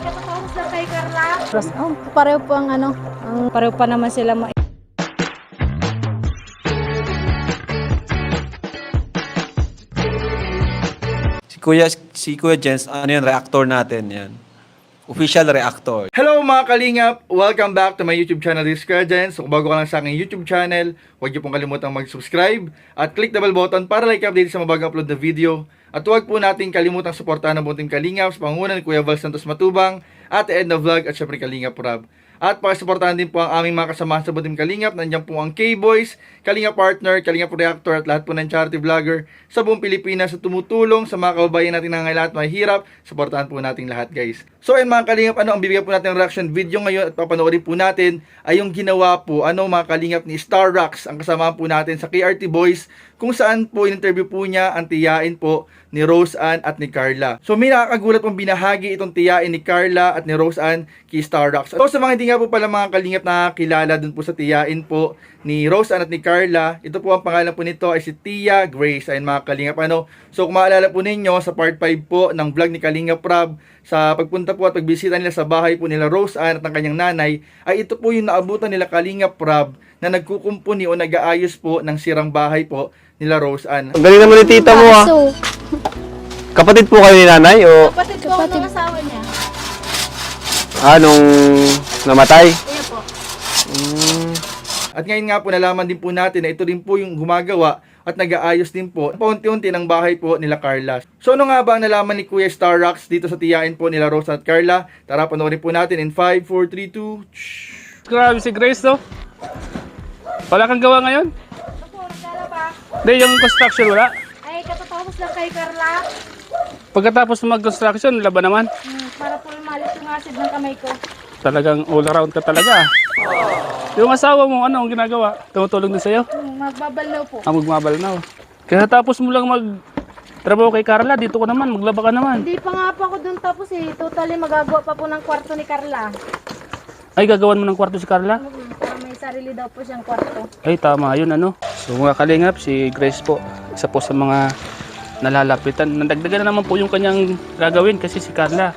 katatapos lang kay Carla. Oh, pareho po ang ano, ang pareho pa naman sila ma- Si Kuya, si Kuya Jens, ano yan, reactor natin yan. Official reactor. Hello mga kalingap! Welcome back to my YouTube channel, this is Kuya Jens. So, kung bago ka lang sa aking YouTube channel, huwag niyo pong kalimutang mag-subscribe at click the bell button para like update sa mga bagong upload na video. At huwag po natin kalimutang suportahan ang buong team Kalingap sa pangunan ni Kuya Val Santos Matubang at Edna Vlog at syempre Kalingap Rob. At pakisuportahan din po ang aming mga kasamahan sa Butim Kalingap. Nandiyan po ang K-Boys, Kalingap Partner, Kalingap Reactor at lahat po ng charity vlogger sa buong Pilipinas sa tumutulong sa mga kababayan natin na ngayon at mahirap. Suportahan po natin lahat guys. So ayun mga Kalingap, ano ang bibigyan po natin ng reaction video ngayon at papanoorin po natin ay yung ginawa po ano mga Kalingap ni Star Rocks ang kasama po natin sa KRT Boys kung saan po in-interview po niya ang tiyain po ni Rose Ann at ni Carla. So may nakakagulat pong binahagi itong tiyain ni Carla at ni Rose Ann kay Star Rocks. So sa mga hindi nga po pala mga kalingap na kilala dun po sa tiyain po ni Rose Ann at ni Carla, ito po ang pangalan po nito ay si Tia Grace. Ayun mga kalingap ano. So kung maalala po ninyo sa part 5 po ng vlog ni Kalingap Rob sa pagpunta po at pagbisita nila sa bahay po nila Rose Ann at ng kanyang nanay ay ito po yung naabutan nila Kalingap Rob na nagkukumpuni o nag-aayos po ng sirang bahay po nila Rose Ann. Ang galing naman ni tita mo ah. Kapatid po kayo ni nanay o Kapatid ko ng niya. anong namatay? Iya po. At ngayon nga po nalaman din po natin na ito rin po yung gumagawa at nag-aayos din po paunti-unti ng bahay po nila Carla. So ano nga ba ang nalaman ni Kuya Star Rocks dito sa tiyain po nila Rosa at Carla? Tara panoorin po natin in 5, 4, 3, 2... Grabe si Grace, no? Wala kang gawa ngayon? Ano po, nagdala ba? Hindi, yung construction wala. Ay, katatapos lang kay Carla. Pagkatapos mag-construction, laban naman. Hmm, para po acid ng kamay ko. Talagang all around ka talaga. Yung asawa mo, ano ang ginagawa? Tumutulong din sa'yo? Magbabalaw po. Ang magmabal na. oh. Kaya tapos mo lang mag trabaho kay Carla, dito ko naman, maglaba ka naman. Hindi pa nga po ako dun tapos eh. Totally magagawa pa po ng kwarto ni Carla. Ay, gagawan mo ng kwarto si Carla? Hmm, para may sarili daw po siyang kwarto. Ay, tama yun, ano. So, mga kalingap, si Grace po, isa po sa mga nalalapitan. Nadagdagan na naman po yung kanyang gagawin kasi si Carla,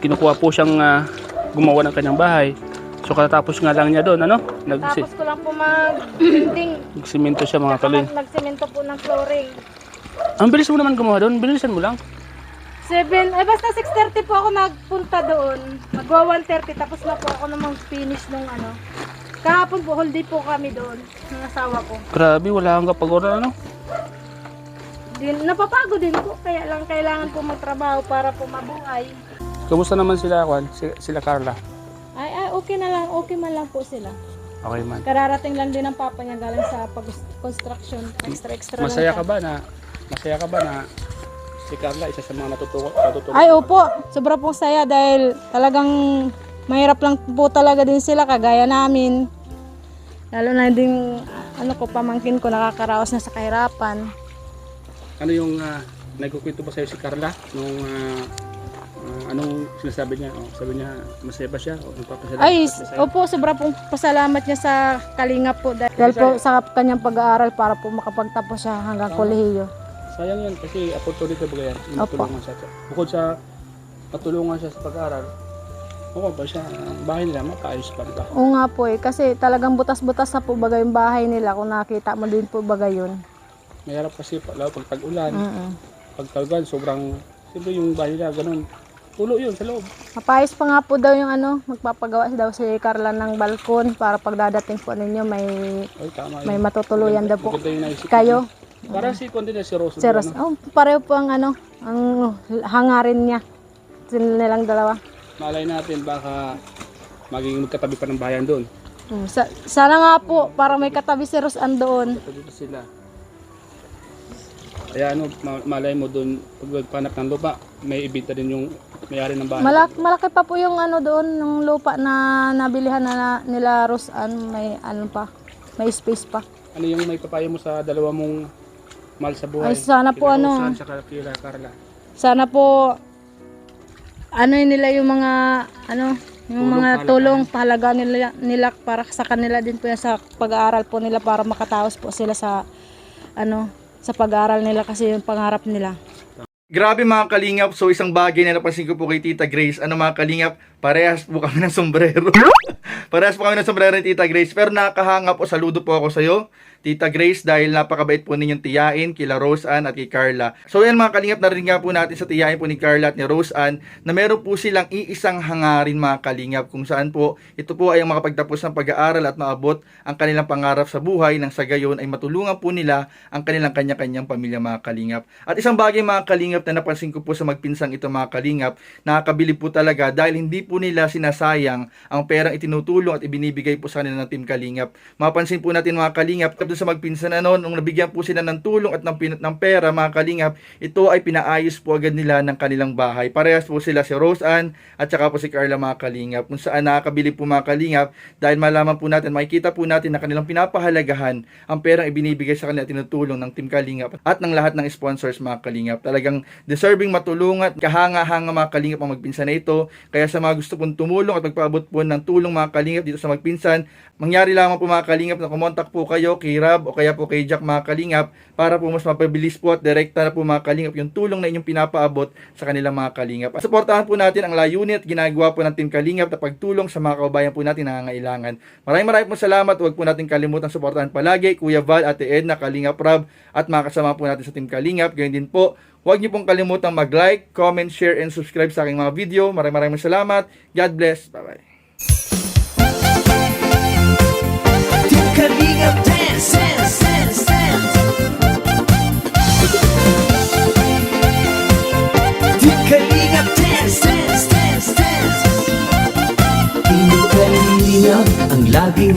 kinukuha po siyang ah, gumawa ng kanyang bahay. So, katatapos nga lang niya doon, ano? Nagsi Tapos ko lang po mag-building. nagsimento siya mga kaling. Nagsemento po ng flooring. Ang bilis mo naman gumawa doon, bilisan mo lang. 7, eh basta 6.30 po ako nagpunta doon. Magwa 1.30 tapos na po ako namang finish nung ano. Kahapon po, whole day po kami doon ng asawa ko. Grabe, wala kang kapag ano. Din, napapagod din po, kaya lang kailangan po magtrabaho para po mabuhay. Kamusta naman sila, Juan? Si- Sila Carla? Ay, ay, okay na lang, okay man lang po sila. Okay man. Kararating lang din ang papa niya galing sa pag-construction. Extra, extra lang Masaya siya. ka ba na, masaya ka ba na si Carla isa sa mga natutuwa, natutuwa? ay opo, sobra pong saya dahil talagang mahirap lang po talaga din sila kagaya namin. Lalo na din ano ko pamangkin ko nakakaraos na sa kahirapan. Ano yung uh, nagkukwento ba sa'yo si Carla nung ah, anong sinasabi niya? Oh, sabi niya, masaya ba siya? O nagpapasalamat Ay, siya sa'yo? opo, sobra pong pasalamat niya sa Kalingap po dahil, dahil po sa kanyang pag-aaral para po makapagtapos siya hanggang kolehiyo. Sayang yan kasi opportunity ba yan? Yung Opo. Matulungan siya. Bukod sa matulungan siya sa pag-aaral, okay ba siya? Ang bahay nila, makaayos pa rin ba? Oo nga po eh, kasi talagang butas-butas sa po bagay yung bahay nila kung nakita mo din po bagay yun. Mahirap kasi pa- lalo pag tag-ulan, Mm-mm. pag tag-ulan, sobrang, siyempre yung bahay nila, ganun, tulo yun sa loob. Mapayos pa nga po daw yung ano, magpapagawa daw si Carla ng balkon para pagdadating po ninyo may Ay, tama may yun. matutuluyan daw po kayo. Parang si Conde na si Rose. Si Ros, oh, pareho po ang ano, ang hangarin niya. Sila nilang dalawa. Malay natin, baka maging magkatabi pa ng bayan doon. Mm, sa, sana nga po, para may katabi si Ros andoon. Katabi pa sila. Kaya ano, ma- malay mo doon, pag magpanap ng lupa, may ibita din yung may-ari ng bahay. Malaki, malaki pa po yung ano doon, ng lupa na nabilihan na, na nila Ros an, may ano pa, may space pa. Ano yung may papayo mo sa dalawa mong mahal sa buhay? Ay, sana po Kila ano. Rosan, saka kila Carla. Sana po ano yun nila yung mga ano yung Tulong, mga pahalaga. tulong pahalaga nila, nila para sa kanila din po yan sa pag-aaral po nila para makataos po sila sa ano sa pag-aaral nila kasi yung pangarap nila. Grabe mga kalingap, so isang bagay na napansin ko po kay Tita Grace, ano mga kalingap, parehas po kami ng sombrero. parehas po kami ng sombrero ni Tita Grace, pero nakahanga po, saludo po ako sa iyo, Tita Grace, dahil napakabait po ninyong tiyain, kila Rose Ann at kay Carla. So yan mga kalingap, narinig nga po natin sa tiyain po ni Carla at ni Rose Ann, na meron po silang iisang hangarin mga kalingap, kung saan po, ito po ay ang makapagtapos ng pag-aaral at maabot ang kanilang pangarap sa buhay, nang sa gayon ay matulungan po nila ang kanilang kanya-kanyang pamilya mga kalingap. At isang bagay mga kalingap na napansin ko po sa magpinsang ito mga kalingap, nakakabili po talaga dahil hindi po nila sinasayang ang perang itinutulong at ibinibigay po sa kanila ng Team Kalingap. Mapansin po natin mga kalingap, doon sa magpinsan na noon, nung nabigyan po sila ng tulong at ng, ng pera mga kalingap, ito ay pinaayos po agad nila ng kanilang bahay. Parehas po sila si Rose Ann at saka po si Carla mga kalingap, kung saan nakakabili po mga kalingap dahil malaman po natin, makikita po natin na kanilang pinapahalagahan ang perang ibinibigay sa kanila at tinutulong ng Team Kalingap at ng lahat ng sponsors mga kalingap. Talagang deserving matulungan, kahanga-hanga mga kalingap ang magpinsan na ito. Kaya sa mga gusto pong tumulong at magpaabot po ng tulong mga kalingap dito sa magpinsan, mangyari lamang po mga kalingap na kumontak po kayo kay Rab o kaya po kay Jack mga kalingap para po mas mapabilis po at direkta na po mga kalingap yung tulong na inyong pinapaabot sa kanilang mga kalingap. At suportahan po natin ang layunin at ginagawa po ng Team Kalingap na pagtulong sa mga kababayan po natin na nangangailangan. Maraming maraming po salamat. Huwag po natin kalimutan suportahan palagi Kuya Val, Ate Edna, Kalingap Rab at mga kasama po natin sa Team Kalingap. Gayun din po, huwag niyo pong kalimutang mag-like, comment, share, and subscribe sa aking mga video. Maraming maraming salamat. God bless. Bye-bye.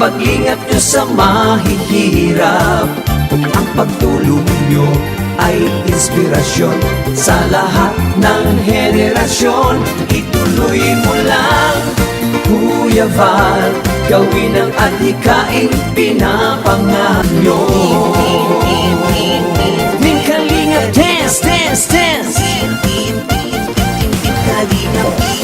pag-ingat nyo sa mahihirap. Ang pagtulong nyo ay inspirasyon Sa lahat ng henerasyon. Ituloy mo lang, Kuya Val Gawin ang adhikain pinapangarap nyo. Ning Kalinga, dance, dance, dance. Kalinga, dance